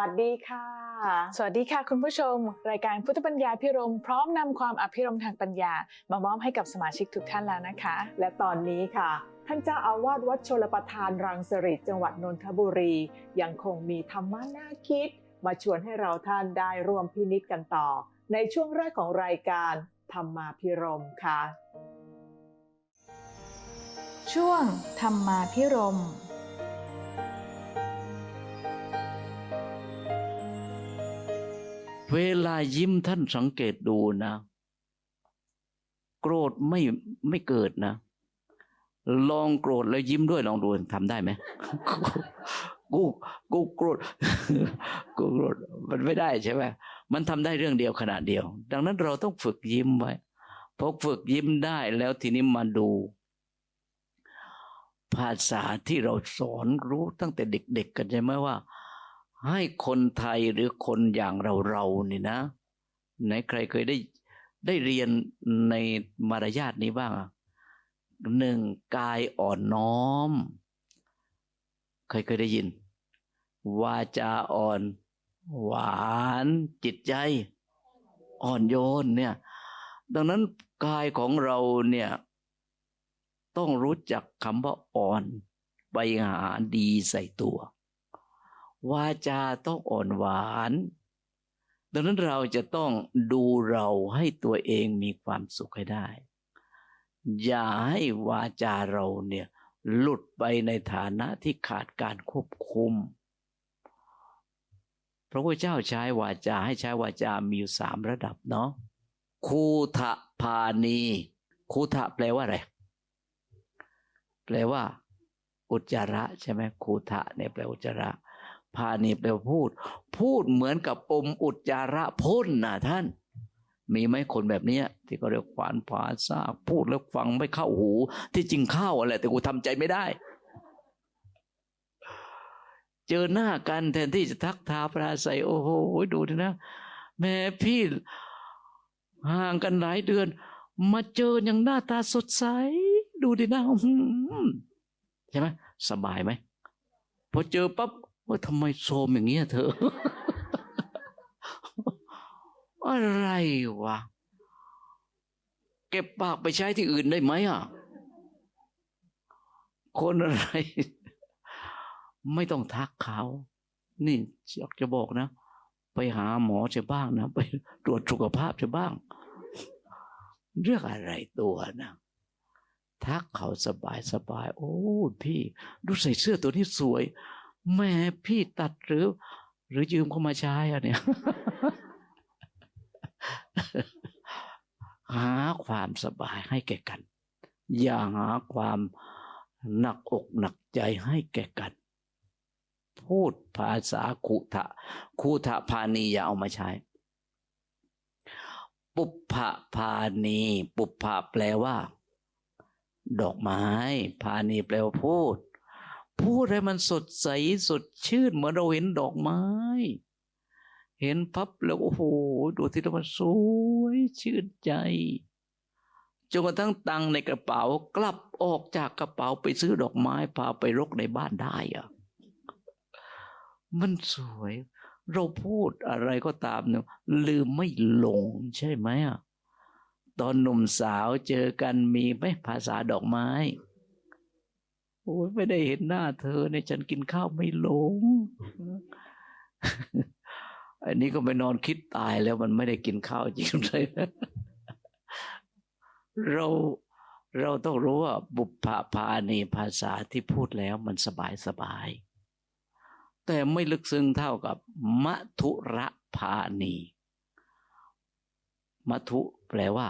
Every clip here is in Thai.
วัสดีค่ะ สวัสดีค่ะคุณผู้ชม รายการพุทธปัญญาพิรมพร้อมนำความอภิรมทางปัญญามามอบให้กับสมาชิกทุกท่านแล้วนะคะ และตอนนี้ค่ะ ท่านเจ้าอาวาสวัดชลประทานรังสฤษจังหวัดนนทบุรี ยังคงมีธรรมะน่าคิด มาชวนให้เราท่านได้ร่วมพินิจกันต่อ ในช่วงแรกของรายการธรรมาพิรมค่ะ ช่วงธรรมาพิรม เวลายิ้มท่านสังเกตดูนะ โกรธไม่ไม่เกิดนะ ลองโกรธแล้วยิ้มด้วยลองดูทำได้ไหมกูกูโกรธกูโกรธมันไม่ได้ใช่ไหมมันทำได้เรื่องเดียวขณะเดียว ดังนั้นเราต้องฝึกยิ้มไว้พอฝึกยิ้มได้แล้วทีนี้มาดู ภาษาที่เราสอนรู้ตั้งแต่เด็กๆกันใช่ไหมว่า ให้คนไทยหรือคนอย่างเราเรานี่นะไหนใครเคยได้ได้เรียนในมารยาทนี้บ้างอะหนึ่งกายอ่อนน้อมเคยเคยได้ยิน วาจาอ่อน หวานจิตใจ อ่อนโยนเนี่ย ดังนั้นกายของเราเนี่ย ต้องรู้จักคำว่าอ่อน ไปหาดีใส่ตัว วาจาต้องอ่อนหวาน ดังนั้นเราจะต้องดูเราให้ตัวเองมีความสุขให้ได้ อย่าให้วาจาเราเนี่ยหลุดไปในฐานะที่ขาดการควบคุม พระพุทธเจ้าใช้วาจาให้ใช้วาจามีอยู่สามระดับเนาะ คูทะพานีคูทะแปลว่าอะไร แปลว่า อุจจาระใช่ไหมคูทะเนี่ยแปลอุจจาระ พานีแปลว่าพูด พูดเหมือนกับอมอุจจาระพ่นนะท่าน มีไหมคนแบบนี้ที่เขาเรียกขวานผาซากพูดแล้วฟังไม่เข้าหู ที่จริงเข้าอะไรแต่กูทำใจไม่ได้ เจอหน้ากันแทนที่จะทักทาปราศัยโอ้โหดูดินะแม่พี่ห่างกันหลายเดือน มาเจออย่างหน้าตาสดใส ดูดินะอื้อหือใช่ไหมสบายไหมพอเจอปั๊บ ว่าทำไมโซมอย่างเงี้ยเธอ อะไรวะ เก็บปากไปใช้ที่อื่นได้ไหมอะ คนอะไร ไม่ต้องทักเขา นี่อยากจะบอกนะ ไปหาหมอจะบ้างนะ ไปตรวจสุขภาพจะบ้าง เรื่องอะไรตัวนะทักเขาสบายสบาย โอ้ พี่ ดูใส่เสื้อตัวนี้สวย แม่พี่ตัดหรือ หรือยืมเขามาใช้อะเนี่ย หาความสบายให้แก่กัน อย่าหาความหนักอกหนักใจให้แก่กัน พูดภาษาคุทะคุทะพานีอย่าเอามาใช้ ปุพพะพานีปุพพะแปลว่า ดอกไม้ พานีแปลว่าพูด พูดให้มันสดใสสดชื่น เหมือนเราเห็นดอกไม้ เห็นพับแล้วโอ้โหดูที่มันสวยชื่นใจจนกระทั่งตังในกระเป๋ากลับออกจากกระเป๋าไปซื้อดอกไม้พาไปรกในบ้านได้อะมันสวย เราพูดอะไรก็ตามเนี่ยลืมไม่หลงใช่ไหมอะตอนหนุ่มสาวเจอกันมีไหมภาษาดอกไม้ อ้ยไม่ได้เห็นหน้าเธอเนี่ยฉันกินข้าวไม่ลง อันนี้ก็ไปนอนคิดตายแล้วมันไม่ได้กินข้าวจริงเลยนะเราเราต้องรู้ว่าบุพพาณีภาษาที่พูดแล้วมันสบายสบาย แต่ไม่ลึกซึ้งเท่ากับมัทุระพาณีมัทุแปลว่า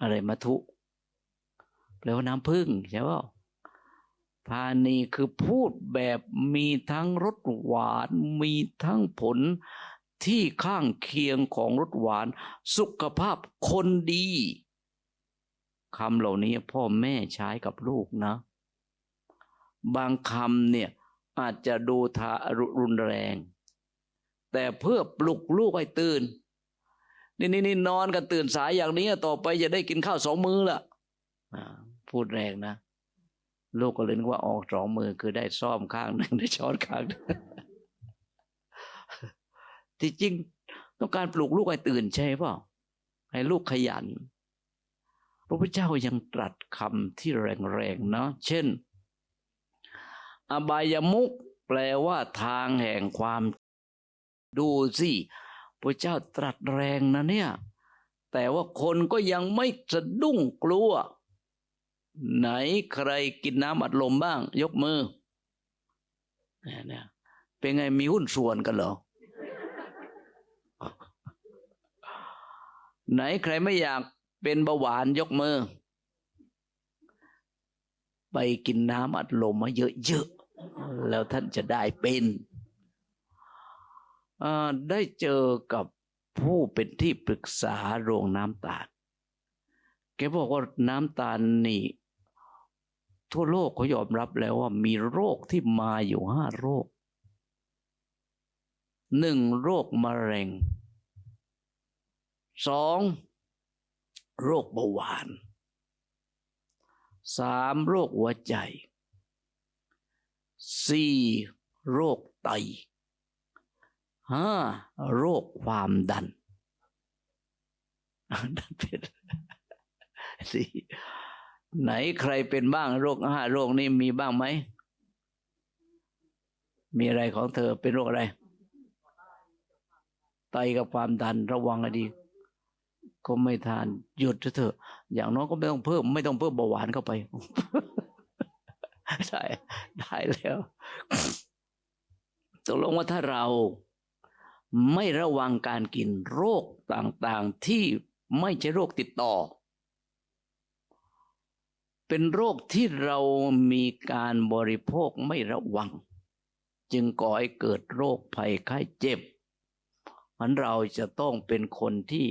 อะไรมัทุ แปลว่าน้ำพึ่งใช่ป่าพานีคือพูดแบบมีทั้งรสหวาน มีทั้งผลที่ข้างเคียงของรสหวาน สุขภาพคนดีคำเหล่านี้พ่อแม่ใช้กับลูกนะ บางคำเนี่ยอาจจะดูทารุนแรง แต่เพื่อปลุกลูกให้ตื่น นี่นี่นี่นอนกันตื่นสายอย่างนี้ต่อไปจะได้กินข้าวสองมื้อละอ่า พูดแรงนะ ลูกก็เลยนึกว่าออกสองมือคือได้ซ่อมข้างหนึ่งได้ช้อนข้างหนึ่งที่จริงต้องการปลุกลูกให้ตื่นใช่เปล่าให้ลูกขยัน พระพุทธเจ้ายังตรัสคำที่แรงๆเนาะเช่น อบายมุกแปลว่าทางแห่งความดูสิพระเจ้าตรัสแรงนะเนี่ย แต่ว่าคนก็ยังไม่สะดุ้งกลัว ไหนใครกินน้ำอัดลมบ้าง ยกมือเนี่ยเนี่ยเป็นไงมีหุ้นส่วนกันเหรอ ไหนใครไม่อยากเป็นเบาหวานยกมือ ไปกินน้ำอัดลมมาเยอะๆ แล้วท่านจะได้เป็นได้เจอกับผู้เป็นที่ปรึกษาโรงน้ำตาลแกบอกว่าน้ำตาลนี่ ทั่วโลกเขายอมรับแล้วว่ามีโรคที่มาอยู่ห้าโรคหนึ่งโรคมะเร็งสองโรคเบาหวานสามโรคหัวใจสี่โรคไตห้าโรคความดันดันเป็นสี่ ไหนใครเป็นบ้างโรคห้าโรคนี้มีบ้างไหม มีอะไรของเธอเป็นโรคอะไรไตกับความดันระวังให้ดี ก็ไม่ทานหยุดเถอะ อย่างน้อยก็ไม่ต้องเพิ่ม ไม่ต้องเพิ่มเบาหวานเข้าไปได้ได้แล้วตกลงว่าถ้าเราไม่ระวังการกินโรคต่างๆที่ไม่ใช่โรคติดต่อ เป็นโรคที่เรามีการบริโภคไม่ระวัง จึงก่อให้เกิดโรคภัยไข้เจ็บมันเราจะต้องเป็นคนที่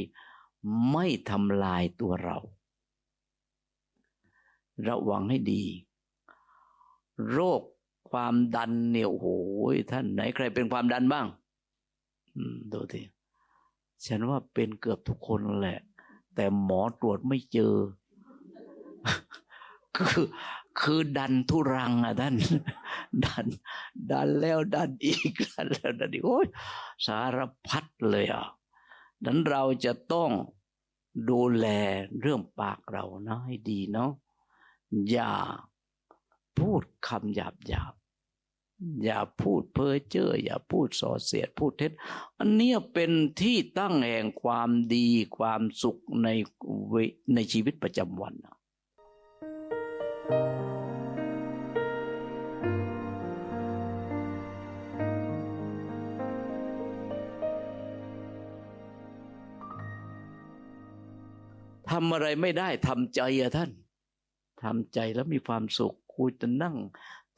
ไม่ทำลายตัวเรา ระวังให้ดี โรคความดันเนี่ยโอ้โหท่านไหนใครเป็นความดันบ้างดูทีฉันว่าเป็นเกือบทุกคนแหละ แต่หมอตรวจไม่เจอ คือคือดันทุรังอะท่านดัน ดันแล้วดันอีกดันแล้วดันอีกโอ้ยสารพัดเลยอะนั้นเราจะต้องดูแลเรื่องปากเรานะให้ดีเนาะอย่าพูดคำหยาบหยาบอย่าพูดเพ้อเจ้ออย่าพูดส่อเสียดพูดเท็จ อันนี้เป็นที่ตั้งแห่งความดีความสุขในในชีวิตประจำวันนะ ทำอะไรไม่ได้ทำใจอะท่านทำใจแล้วมีความสุขกูจะนั่ง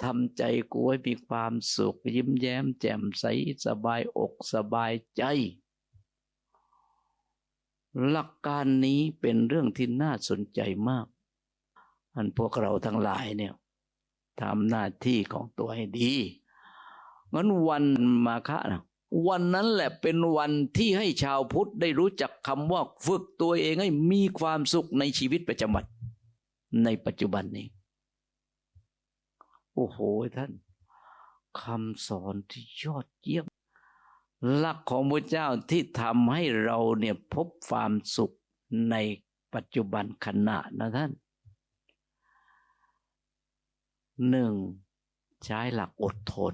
ทำใจกูให้มีความสุข ยิ้มแย้ม แจ่มใสสบายอกสบายใจ หลักการนี้เป็นเรื่องที่น่าสนใจมาก อันพวกเราทั้งหลายเนี่ยทำหน้าที่ของตัวให้ดีงั้นวันมาฆะนะ วันนั้นแหละเป็นวันที่ให้ชาวพุทธได้รู้จักคำว่าฝึกตัวเองให้มีความสุขในชีวิตประจำวันในปัจจุบันนี้ โอ้โหท่านคำสอนที่ยอดเยี่ยมหลักของพระเจ้าที่ทำให้เราเนี่ยพบความสุขในปัจจุบันขณะนะท่านหนึ่งใช้หลักอดทน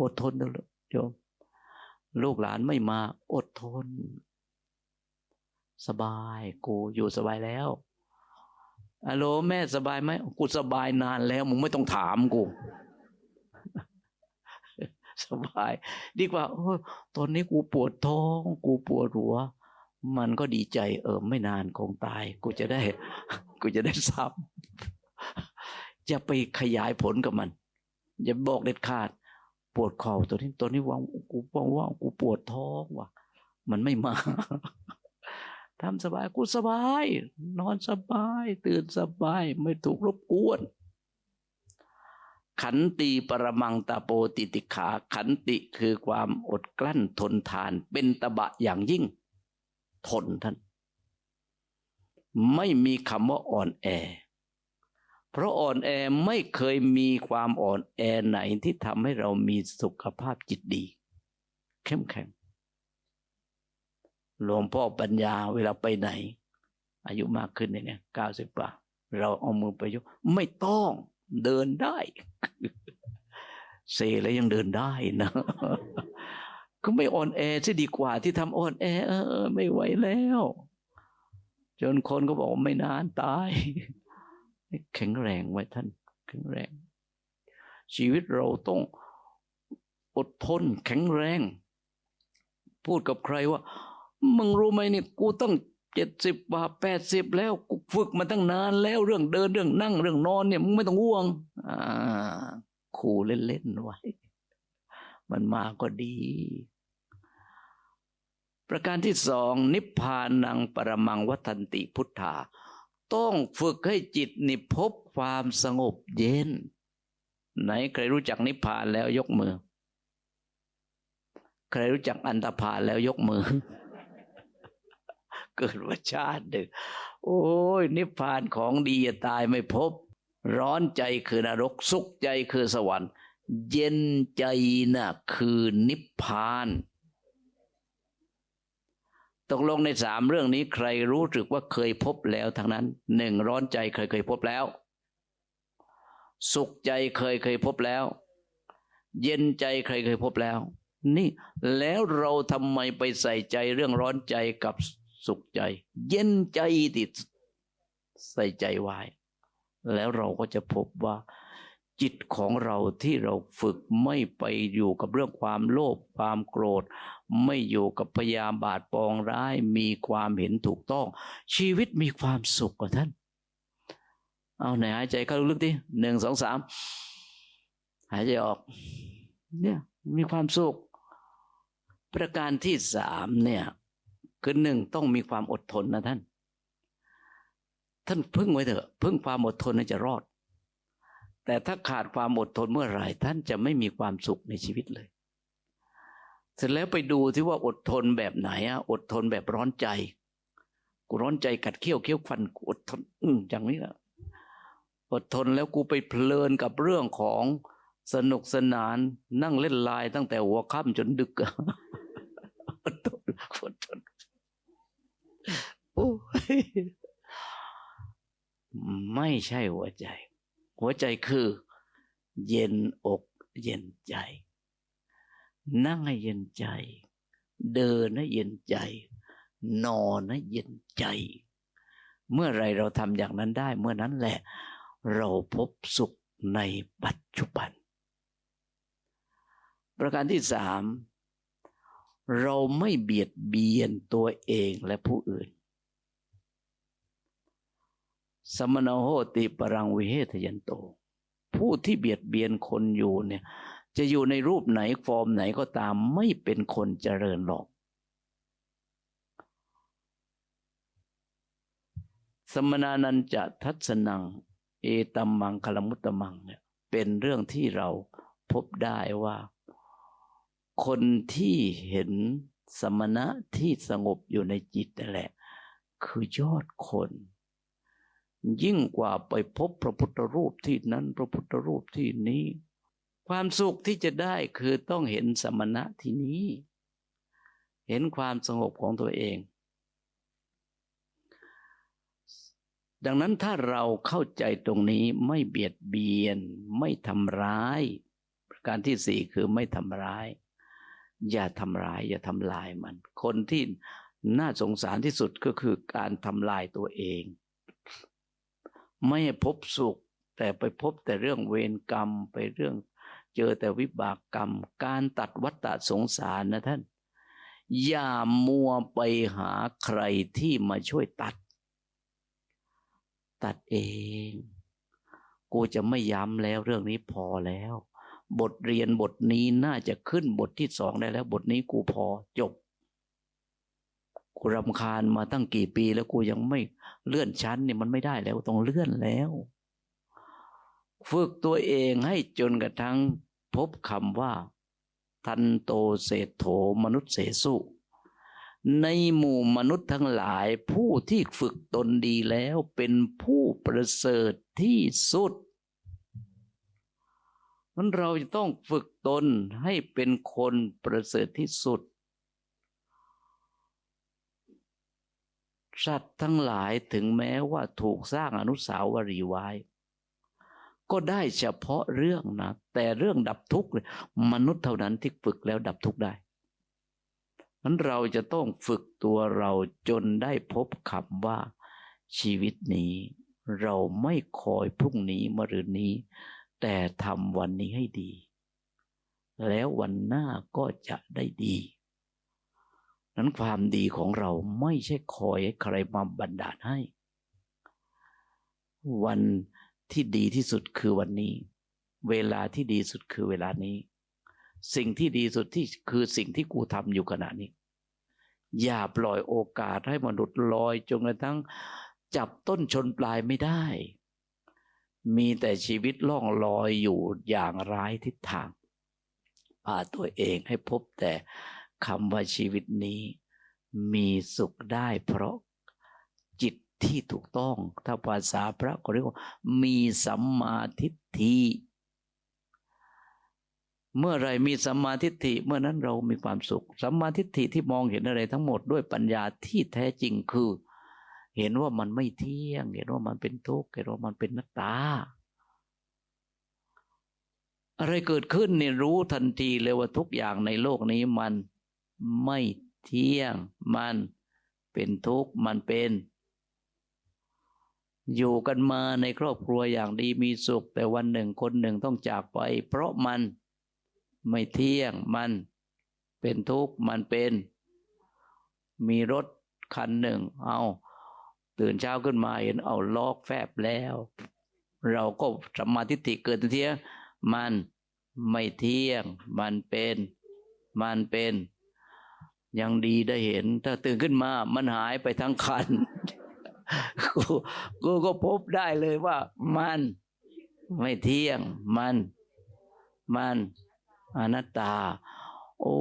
อดทนนะ โยม ลูกหลานไม่มาอดทน สบายกูอยู่สบายแล้วอะโลแม่สบายไหมกูสบายนานแล้วมึงไม่ต้องถามกู สบาย ดีกว่าโอ้ตอนนี้กูปวดท้อง กูปวดหัว มันก็ดีใจ เออไม่นานคงตาย กูจะได้ กูจะได้ซ้ำอย่าไปขยายผลกับมัน อย่าบอกเด็ดขาด ปวดเข่าตัวนี้ตัวนี้ว่างกูว่างว่างกูปวดท้องว่ะ มันไม่มาทำสบายกูสบาย นอนสบาย ตื่นสบาย ไม่ถูกรบกวน ขันติปรมังตาโปติติขา ขันติคือความอดกลั้นทนทาน เป็นตบะอย่างยิ่ง ทนท่าน ไม่มีคำว่าอ่อนแอ เพราะอ่อนแอไม่เคยมีความอ่อนแอไหนที่ทำให้เรามีสุขภาพจิตดี เข้มแข็งหลวงพ่อปัญญาเวลาไปไหน อายุมากขึ้นเนี่ยเก้าสิบกว่าเราเอามือไปยกไม่ต้องเดินได้เซแล้วยังเดินได้นะก็ไม่อ่อนแอที่ดีกว่าที่ทำอ่อนแอ เออ ไม่ไหวแล้ว จนคนก็บอกไม่นานตาย แข็งแรงไว้ท่าน แข็งแรง ชีวิตเราต้องอดทนแข็งแรง พูดกับใครว่า มึงรู้ไหมเนี่ยกูต้องเจ็ดสิบกว่าแปดสิบแล้วกูฝึกมาตั้งนานแล้วเรื่องเดินเรื่องนั่งเรื่องนอนเนี่ยมึงไม่ต้องห่วง อ่าขู่เล่นๆไว้ มันมาก็ดี ประการที่สองนิพพานังปรมังวัฏันติพุทธา ต้องฝึกให้จิตนิพบความสงบเย็น ไหนใครรู้จักนิพพานแล้วยกมือ ใครรู้จักอันตพาลแล้วยกมือ เกิดว่าชาติหนึ่งโอ้ย นิพพานของดีตายไม่พบ ร้อนใจคือนรกสุขใจคือสวรรค์ เย็นใจน่ะคือนิพพาน ตกลงในสามเรื่องนี้ใครรู้สึกว่าเคยพบแล้วทั้งนั้นหนึ่งร้อนใจเคยเคยพบแล้ว สุขใจเคยเคยพบแล้ว เย็นใจเคยเคยพบแล้ว นี่แล้วเราทำไมไปใส่ใจเรื่องร้อนใจกับสุขใจ เย็นใจติดใส่ใจไว้แล้วเราก็จะพบว่า จิตของเราที่เราฝึกไม่ไปอยู่กับเรื่องความโลภความโกรธ ไม่อยู่กับพยาบาทปองร้าย มีความเห็นถูกต้อง ชีวิตมีความสุขกว่าท่าน เอาไหนหายใจเข้าลึกๆดิหนึ่งสองสามหายใจออก เนี่ยมีความสุข ประการที่สามเนี่ยคือหนึ่งต้องมีความอดทนนะท่าน ท่านพึ่งไว้เถอะ พึ่งความอดทนน่าจะรอด แต่ถ้าขาดความอดทนเมื่อไหร่ ท่านจะไม่มีความสุขในชีวิตเลย เสร็จแล้วไปดูที่ว่าอดทนแบบไหนอะอดทนแบบร้อนใจ กูร้อนใจกัดเขี้ยวเขี้ยวฟันกูอดทนอืมอย่างนี้แหละอดทนแล้วกูไปเพลินกับเรื่องของสนุกสนานนั่งเล่นไลน์ตั้งแต่หัวค่ำจนดึกอะอดทนอดทนโอ้ยไม่ใช่หัวใจ หัวใจคือ เย็นอกเย็นใจ นั่งให้เย็นใจ เดินให้เย็นใจ นอนให้เย็นใจ เมื่อไรเราทำอย่างนั้นได้ เมื่อนั้นแหละ เราพบสุขในปัจจุบัน ประการที่สามเราไม่เบียดเบียนตัวเองและผู้อื่น สมณโหติปรังวิเหทยันโต ผู้ที่เบียดเบียนคนอยู่เนี่ย จะอยู่ในรูปไหนฟอร์มไหนก็ตามไม่เป็นคนเจริญหรอก สมณานันจะทัศนัง เอตัมมังคลมุตตมังเนี่ยเป็นเรื่องที่เราพบได้ว่า คนที่เห็นสมณะที่สงบอยู่ในจิตนั่นแหละ คือยอดคน ยิ่งกว่าไปพบพระพุทธรูปที่นั้น พระพุทธรูปที่นี้ ความสุขที่จะได้คือต้องเห็นสมณะที่นี้ เห็นความสงบของตัวเอง ดังนั้นถ้าเราเข้าใจตรงนี้ไม่เบียดเบียน ไม่ทำร้าย ประการที่สี่คือไม่ทำร้าย อย่าทำร้าย อย่าทำลายมัน คนที่น่าสงสารที่สุดก็คือการทำลายตัวเอง ไม่ให้พบสุข แต่ไปพบแต่เรื่องเวรกรรมไปเรื่อง เจอแต่วิบากกรรม การตัดวัฏฏะสงสารนะท่าน อย่ามัวไปหาใครที่มาช่วยตัด ตัดเอง กูจะไม่ย้ำแล้วเรื่องนี้พอแล้ว บทเรียนบทนี้น่าจะขึ้นบทที่สองได้แล้ว บทนี้กูพอจบกูรำคาญมาตั้งกี่ปีแล้วกูยังไม่เลื่อนชั้นเนี่ยมันไม่ได้แล้วต้องเลื่อนแล้ว ฝึกตัวเองให้จนกระทั่งพบคำว่า ทันโตเศรษโถมนุษย์เสสุในหมู่มนุษย์ทั้งหลายผู้ที่ฝึกตนดีแล้วเป็นผู้ประเสริฐที่สุดมันเราจะต้องฝึกตนให้เป็นคนประเสริฐที่สุด สัตว์ทั้งหลายถึงแม้ว่าถูกสร้างอนุสาวรีย์ไว้ ก็ได้เฉพาะเรื่องนะแต่เรื่องดับทุกข์เนี่ยมนุษย์เท่านั้นที่ฝึกแล้วดับทุกข์ได้นั้นเราจะต้องฝึกตัวเราจนได้พบคำว่า ชีวิตนี้ เราไม่คอยพรุ่งนี้มะรืนนี้ แต่ทำวันนี้ให้ดี แล้ววันหน้าก็จะได้ดีนั้นความดีของเราไม่ใช่คอยให้ใครมาบันดาลให้ วัน ที่ดีที่สุดคือวันนี้ เวลาที่ดีสุดคือเวลานี้ สิ่งที่ดีสุดที่คือสิ่งที่กูทำอยู่ขณะนี้ อย่าปล่อยโอกาสให้มนุษย์ลอยจนกระทั่งจับต้นชนปลายไม่ได้ มีแต่ชีวิตล่องลอยอยู่อย่างร้ายทิศทางพาตัวเองให้พบแต่คำว่าชีวิตนี้ มีสุขได้เพราะ ที่ถูกต้อง ถ้าภาษาพระก็เรียกว่า มีสัมมาทิฏฐิเมื่อไรมีสัมมาทิฏฐิเมื่อนั้นเรามีความสุขสัมมาทิฏฐิที่มองเห็นอะไรทั้งหมดด้วยปัญญาที่แท้จริงคือ เห็นว่ามันไม่เที่ยง เห็นว่ามันเป็นทุกข์เห็นว่ามันเป็นนักตา อะไรเกิดขึ้นเนี่ยรู้ทันทีเลยว่าทุกอย่างในโลกนี้มันไม่เที่ยง มันเป็นทุกข์มันเป็น อยู่กันมาในครอบครัวอย่างดีมีสุข แต่วันหนึ่งคนหนึ่งต้องจากไป เพราะมันไม่เที่ยงมันเป็นทุกข์มันเป็น มีรถคันหนึ่ง เอาตื่นเช้าขึ้นมาเห็นเอาลอกแฟบแล้ว เราก็สัมมาทิฏฐิเกิดทันทีมันไม่เที่ยง มันเป็น มันเป็น ยังดีได้เห็น ถ้าตื่นขึ้นมามันหายไปทั้งคัน กูกูก็พบได้เลยว่า มันไม่เที่ยง มัน มันอนัตตา โอ้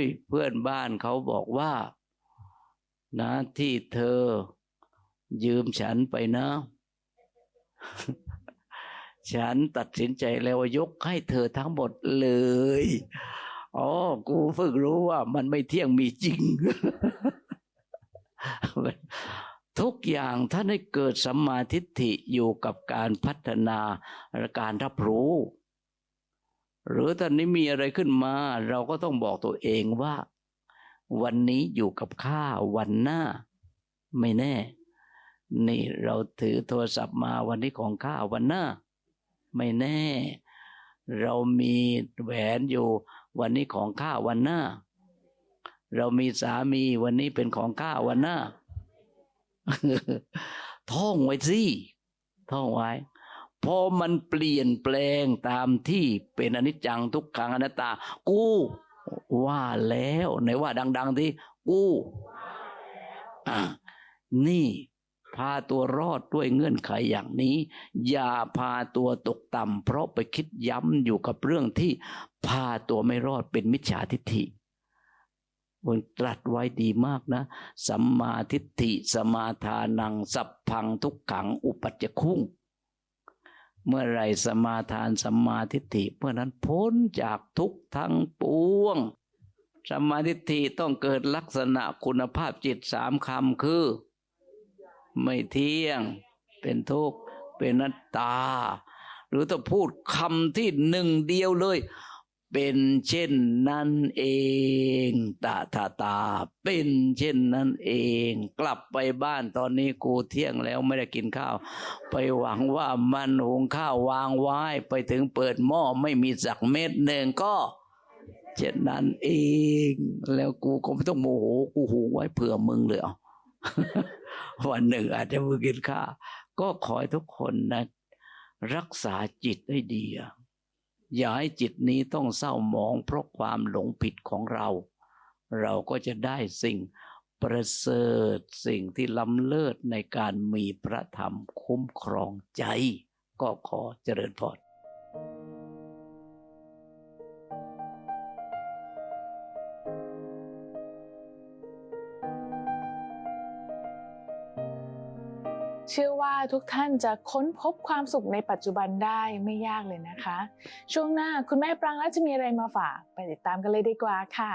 ย เพื่อนบ้านเขาบอกว่า นะที่เธอ ยืมฉันไปนะ ฉันตัดสินใจแล้วว่ายกให้เธอทั้งหมดเลยอ๋อ กูเพิ่งรู้ว่ามันไม่เที่ยงมีจริง ทุกอย่างท่านให้เกิดสัมมาทิฏฐิอยู่กับการพัฒนาและการรับรู้ หรือตอนนี้มีอะไรขึ้นมา เราก็ต้องบอกตัวเองว่า วันนี้อยู่กับข้าวันหน้า ไม่แน่ นี่เราถือโทรศัพท์มาวันนี้ของข้าวันหน้า ไม่แน่ เรามีแหวนอยู่ วันนี้ของข้าวันหน้า เรามีสามีวันนี้เป็นของข้าวันหน้า ท่องไว้สิท่องไว้พอมันเปลี่ยนแปลงตามที่เป็นอนิจจังทุกขังอนัตตา กูว่าแล้วไหนว่าดัง ๆ ที่กูอ่านี่พาตัวรอดด้วยเงื่อนไขอย่างนี้ อย่าพาตัวตกต่ำเพราะไปคิดย้ำอยู่กับเรื่องที่พาตัวไม่รอดเป็นมิจฉาทิฏฐิ บนตรัสไว้ดีมากนะ สัมมาทิฏฐิสมาทานัง สัพพังทุกขังอุปัจจคุงเมื่อไรสมาทานสัมมาทิฏฐิเมื่อนั้นพ้นจากทุกทั้งปวงสัมมาทิฏฐิต้องเกิดลักษณะคุณภาพจิตสามคำคือ ไม่เที่ยง เป็นทุกข์เป็นนัตตา หรือถ้าพูดคำที่หนึ่งเดียวเลย เป็นเช่นนั้นเองตาตาตา เป็นเช่นนั้นเอง กลับไปบ้านตอนนี้กูเที่ยงแล้วไม่ได้กินข้าว ไปหวังว่ามันหุงข้าววางไว้ ไปถึงเปิดหม้อไม่มีสักเม็ดหนึ่งก็เช่นนั้นเอง แล้วกูก็ไม่ต้องโมโหกูหุงไว้เผื่อมึงเลยเอวันหนึ่งอาจจะมึงกินข้าวก็ขอให้ทุกคนนะรักษาจิตให้ดี อย่าให้จิตนี้ต้องเศร้าหมองเพราะความหลงผิดของเรา เราก็จะได้สิ่งประเสริฐสิ่งที่ล้ำเลิศในการมีพระธรรมคุ้มครองใจ ก็ขอเจริญพร เชื่อว่าทุกท่านจะค้นพบความสุขในปัจจุบันได้ไม่ยากเลยนะคะ ช่วงหน้าคุณแม่ปรางและจะมีอะไรมาฝากไปติดตามกันเลยดีกว่าค่ะ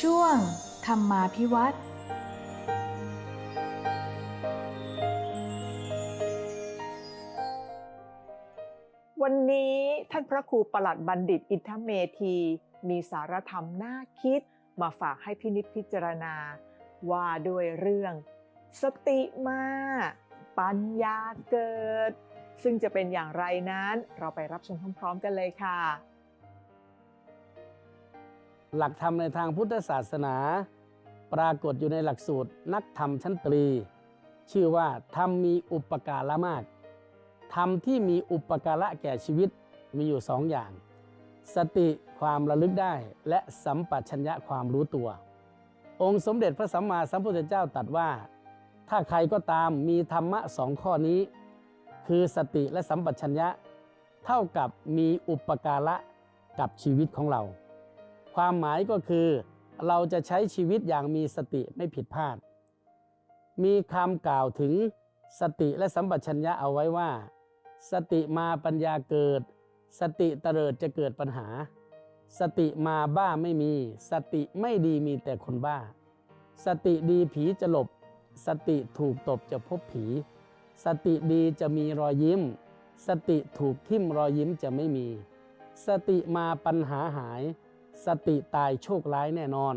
ช่วงธรรมาพิวัตรวันนี้ท่านพระครูประหลัดบัณฑิตอินทเมธี มีสารธรรมน่าคิด มาฝากให้พินิจพิจารณา ว่าด้วยเรื่อง สติมา ปัญญาเกิด ซึ่งจะเป็นอย่างไรนั้นเราไปรับชมพร้อมๆกันเลยค่ะ หลักธรรมในทางพุทธศาสนา ปรากฏอยู่ในหลักสูตรนักธรรมชั้นตรี ชื่อว่าธรรมมีอุปการะมากธรรมที่มีอุปการะแก่ชีวิตมีอยู่สองอย่าง สติความระลึกได้และสัมปชัญญะความรู้ตัว องค์สมเด็จพระสัมมาสัมพุทธเจ้าตรัสว่า ถ้าใครก็ตามมีธรรมะสองข้อนี้ คือสติและสัมปชัญญะ เท่ากับมีอุปการะกับชีวิตของเรา ความหมายก็คือ เราจะใช้ชีวิตอย่างมีสติไม่ผิดพลาด มีคำกล่าวถึงสติและสัมปชัญญะเอาไว้ว่า สติมาปัญญาเกิด สติเตริดจะเกิดปัญหา สติมาบ้าไม่มี สติไม่ดีมีแต่คนบ้า สติดีผีจะหลบ สติถูกตบจะพบผี สติดีจะมีรอยยิ้ม สติถูกทิ่มรอยยิ้มจะไม่มี สติมาปัญหาหาย สติตายโชคร้ายแน่นอน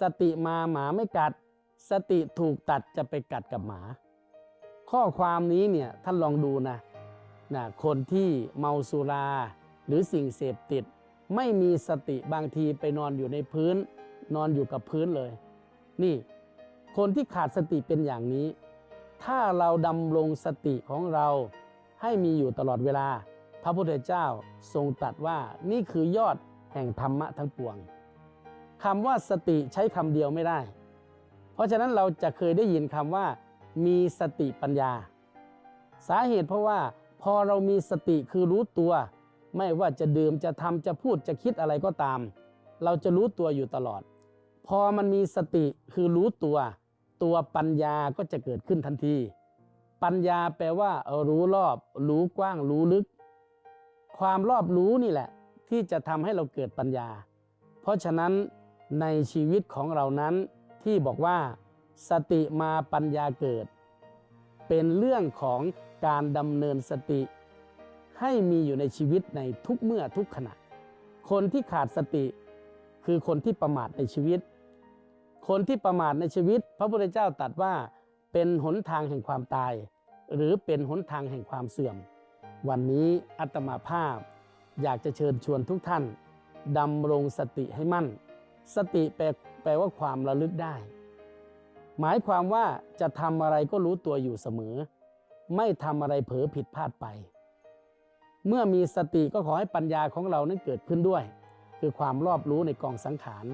สติมาหมาไม่กัด สติถูกตัดจะไปกัดกับหมา ข้อความนี้เนี่ยท่านลองดูนะนะคนที่เมาสุราหรือสิ่งเสพติด ไม่มีสติบางทีไปนอนอยู่ในพื้น นอนอยู่กับพื้นเลย นี่ คนที่ขาดสติเป็นอย่างนี้ ถ้าเราดำรงสติของเราให้มีอยู่ตลอดเวลา พระพุทธเจ้าทรงตรัสว่านี่คือยอดแห่งธรรมะทั้งปวงคำว่าสติใช้คำเดียวไม่ได้ เพราะฉะนั้นเราจะเคยได้ยินคำว่า มีสติปัญญา สาเหตุเพราะว่าพอเรามีสติคือรู้ตัว ไม่ว่าจะดื่มจะทำจะพูดจะคิดอะไรก็ตาม เราจะรู้ตัวอยู่ตลอด พอมันมีสติคือรู้ตัว ตัวปัญญาก็จะเกิดขึ้นทันที ปัญญาแปลว่ารู้รอบ รู้กว้างรู้ลึก ความรอบรู้นี่แหละ ที่จะทำให้เราเกิดปัญญา เพราะฉะนั้นในชีวิตของเรานั้นที่บอกว่า สติมาปัญญาเกิด เป็นเรื่องของการดำเนินสติ ให้มีอยู่ในชีวิตในทุกเมื่อทุกขณะ คนที่ขาดสติคือคนที่ประมาทในชีวิต คนที่ประมาทในชีวิต พระพุทธเจ้าตรัสว่าเป็นหนทางแห่งความตาย หรือเป็นหนทางแห่งความเสื่อม วันนี้อัตมาภาพ อยากจะเชิญชวนทุกท่านดำรงสติให้มั่น สติแปลแปลว่าความระลึกได้ หมายความว่าจะทำอะไรก็รู้ตัวอยู่เสมอ ไม่ทำอะไรเผลอผิดพลาดไป เมื่อมีสติก็ขอให้ปัญญาของเรานั้นเกิดขึ้นด้วย คือความรอบรู้ในกองสังขาร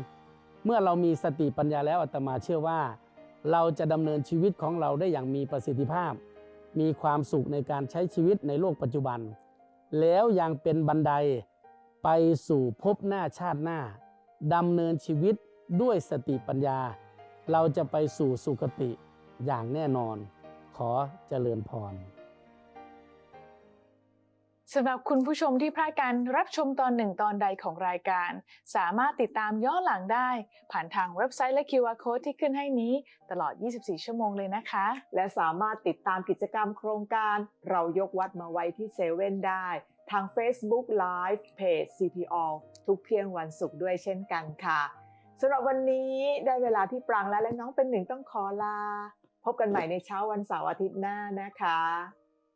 เมื่อเรามีสติปัญญาแล้วอาตมาเชื่อว่า เราจะดำเนินชีวิตของเราได้อย่างมีประสิทธิภาพ มีความสุขในการใช้ชีวิตในโลกปัจจุบัน แล้วยังเป็นบันไดไปสู่ภพหน้าชาติหน้าดำเนินชีวิตด้วยสติปัญญา เราจะไปสู่สุคติอย่างแน่นอน ขอเจริญพร สำหรับคุณผู้ชมที่พลาดการรับชมตอนหนึ่งตอนใดของรายการ สามารถติดตามย้อนหลังได้ ผ่านทางเว็บไซต์และ QR Code ที่ขึ้นให้นี้ ตลอด 24 ชั่วโมงเลยนะคะ และสามารถติดตามกิจกรรมโครงการ เรายกวัดมาไว้ที่เซเว่นได้ ทาง Facebook Live Page CPO ทุกเที่ยงวันศุกร์ด้วยเช่นกันค่ะสำหรับวันนี้ได้เวลาที่ปรางและและน้องเป็นหนึ่งต้องขอลา พบกันใหม่ในเช้าวันเสาร์อาทิตย์หน้านะคะ